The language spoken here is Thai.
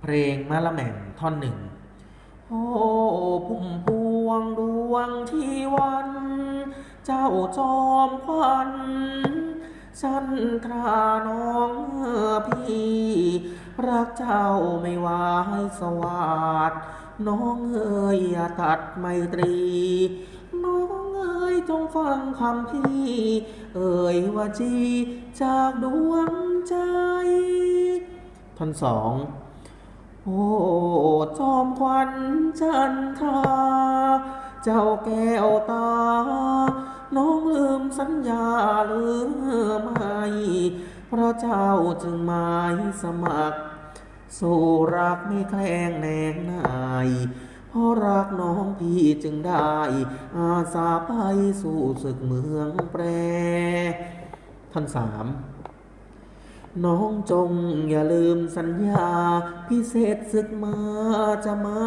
เพลงมะละแม่งท่อนหนึ่งโอ้พุ่มพวงดวงที่วัน เจ้าจอมควันฉันทราน้องพี่ รักเจ้าไม่ว่ายสวัสดน้องเอ๋ยอย่าตัดไมตรี น้องเอ๋ยจงฟังคำพี่ เอ่ยว่าจีจากดวงใจท่อนสอง โอ้จอมควันจันทราเจ้าแก้วตา น้องลืมสัญญาหรือไม่เพราะเจ้าจึงหมายสมัคร สู่รักไม่แคลงแนงนายเพราะรักน้องพี่จึงได้ อาสาไปสู่ศึกเมืองแปร ท่อนสาม น้องจงอย่าลืมสัญญาพิเศษศึกมาจะมา